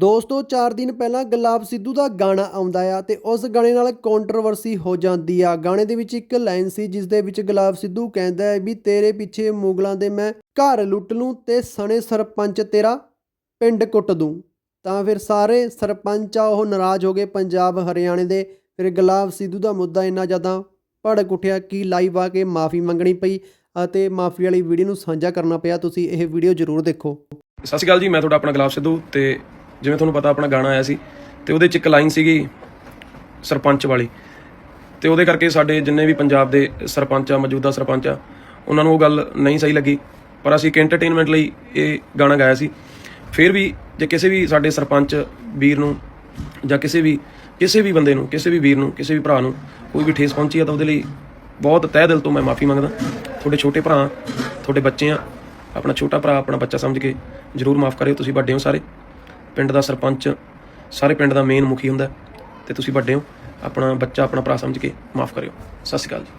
ਦੋਸਤੋ 4 ਦਿਨ ਪਹਿਲਾਂ ਗੁਲਾਬ ਸਿੱਧੂ ਦਾ ਗਾਣਾ ਆਉਂਦਾ ਆ ਤੇ ਉਸ ਗਾਣੇ ਨਾਲ ਕੰਟਰੋਵਰਸੀ ਹੋ ਜਾਂਦੀ ਆ। ਗਾਣੇ ਦੇ ਵਿੱਚ ਇੱਕ ਲਾਈਨ ਸੀ ਜਿਸ ਦੇ ਵਿੱਚ ਗੁਲਾਬ ਸਿੱਧੂ ਕਹਿੰਦਾ ਹੈ ਵੀ, ਤੇਰੇ ਪਿੱਛੇ ਮੁਗਲਾਂ ਦੇ ਮੈਂ ਘਰ ਲੁੱਟ ਲੂੰ ਤੇ ਸਣੇ ਸਰਪੰਚ ਤੇਰਾ ਪਿੰਡ ਕੁੱਟ ਦੂੰ। ਤਾਂ ਫਿਰ ਸਾਰੇ ਸਰਪੰਚ ਆ, ਉਹ ਨਾਰਾਜ਼ ਹੋ ਗਏ ਪੰਜਾਬ, ਹਰਿਆਣੇ ਦੇ। ਫਿਰ ਗੁਲਾਬ ਸਿੱਧੂ ਦਾ ਮੁੱਦਾ ਇੰਨਾ ਜ਼ਿਆਦਾ ਭੜਕ ਉੱਠਿਆ ਕਿ ਲਾਈਵ ਆ ਕੇ ਮਾਫੀ ਮੰਗਣੀ ਪਈ ਅਤੇ ਮਾਫੀ ਵਾਲੀ ਵੀਡੀਓ ਨੂੰ ਸਾਂਝਾ ਕਰਨਾ ਪਿਆ। ਤੁਸੀਂ ਇਹ ਵੀਡੀਓ ਜ਼ਰੂਰ ਦੇਖੋ। ਸਤਿ ਸ਼੍ਰੀ ਅਕਾਲ ਜੀ, ਮੈਂ ਤੁਹਾਡਾ ਆਪਣਾ ਗੁਲਾਬ ਸਿੱਧੂ ਤੇ ਜਿਵੇਂ ਤੁਹਾਨੂੰ ਪਤਾ ਆਪਣਾ ਗਾਣਾ ਆਇਆ ਸੀ, ਤੇ ਉਹਦੇ ਚ ਇੱਕ ਲਾਈਨ ਸੀਗੀ ਸਰਪੰਚ ਵਾਲੀ। ਤੇ ਉਹਦੇ ਕਰਕੇ ਸਾਡੇ ਜਿੰਨੇ ਵੀ ਪੰਜਾਬ ਦੇ ਸਰਪੰਚ ਆ ਮੌਜੂਦਾ ਸਰਪੰਚ ਆ ਉਹਨਾਂ ਨੂੰ ਉਹ ਗੱਲ ਨਹੀਂ ਸਹੀ ਲੱਗੀ। ਪਰ ਅਸੀਂ ਇੱਕ ਐਂਟਰਟੇਨਮੈਂਟ ਲਈ ਇਹ ਗਾਣਾ ਗਾਇਆ ਸੀ। ਫਿਰ ਵੀ ਜੇ ਕਿਸੇ ਵੀ ਸਾਡੇ ਸਰਪੰਚ ਵੀਰ ਨੂੰ ਜਾਂ ਕਿਸੇ ਵੀ ਕਿਸੇ ਵੀ ਬੰਦੇ ਨੂੰ, ਕਿਸੇ ਵੀ ਵੀਰ ਨੂੰ, ਕਿਸੇ ਵੀ ਭਰਾ ਨੂੰ ਕੋਈ ਵੀ ਠੇਸ ਪਹੁੰਚੀ ਆ, ਤਾਂ ਉਹਦੇ ਲਈ ਬਹੁਤ ਤਹਿ ਦਿਲ ਤੋਂ ਮੈਂ ਮਾਫੀ ਮੰਗਦਾ। ਤੁਹਾਡੇ ਛੋਟੇ ਭਰਾ, ਤੁਹਾਡੇ ਬੱਚੇ ਆ, ਆਪਣਾ ਛੋਟਾ ਭਰਾ, ਆਪਣਾ ਬੱਚਾ ਸਮਝ ਕੇ ਜਰੂਰ ਮਾਫ ਕਰਿਓ, ਤੁਸੀਂ ਵੱਡੇ ਹੋ ਸਾਰੇ। ਪਿੰਡ ਦਾ ਸਰਪੰਚ, ਸਾਰੇ ਪਿੰਡ ਦਾ ਮੇਨ ਮੁਖੀ ਹੁੰਦਾ ਹੈ। ਤੇ ਤੁਸੀਂ ਵੱਡੇ ਹੋ। ਆਪਣਾ ਬੱਚਾ, ਆਪਣਾ ਭਰਾ ਸਮਝ ਕੇ ਮਾਫ ਕਰਿਓ। ਸਤਿ ਸ਼੍ਰੀ ਅਕਾਲ ਜੀ।